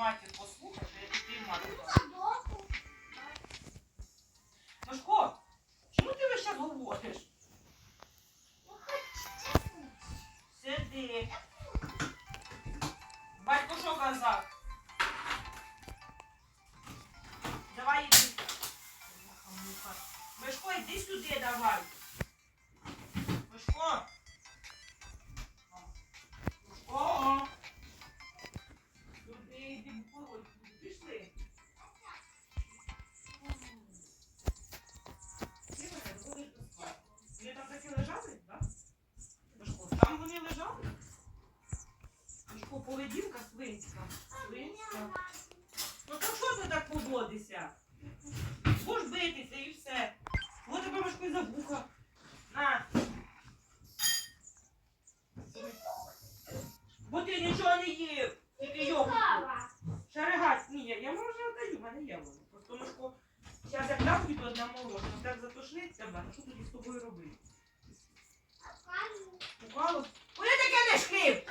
матір послухай, то я тобі матір. Сашко, чому ти весь час говориш? Сиди. Батько що казав? Давай іди. Мишко, йди сюди давай. Мишко. Поведінка свинська. Свинська. Ну то що ти так поводишся? Будеш битися і все. Ось тебе і за вуха. На. Бо ти нічого не їв. Тільки йогурт. Шаригать, ні, я, може даю, в мене є воно. Просто Мишко, зараз як дам тобі одна морожене, так затошнить тебе, що тоді з тобою робити? Упало? Куди ти кинеш хліб?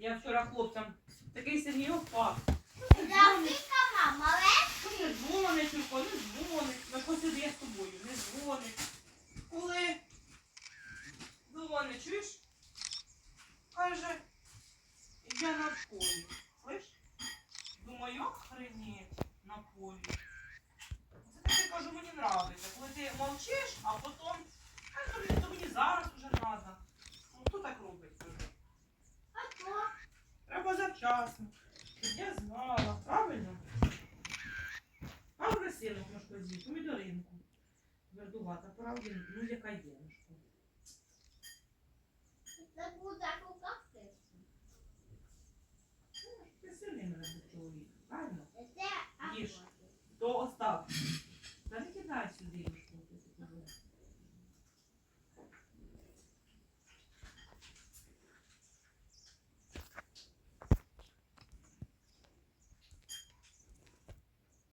Я вчора хлопцям такий Сергій впав. Ну не дзвонить, Юрко, не дзвонить. На посиди я з тобою, не дзвонить. Коли дзвонить, чуєш? Каже, я на полі. Слиш? Думаю, охренеть на полі. Це таке, кажу, мені нравиться. Коли ти мовчиш, а потім, а то мені, то мені зараз уже треба. Ну, хто так робить? Завчасно. Щоб я знала, правильно? А вже сіно можна з'їсти, помідоринку. Вердувата, правда, ну яка є. ну що. Ну, Ти сильний мене чоловік, правильно? Не кидай сюди.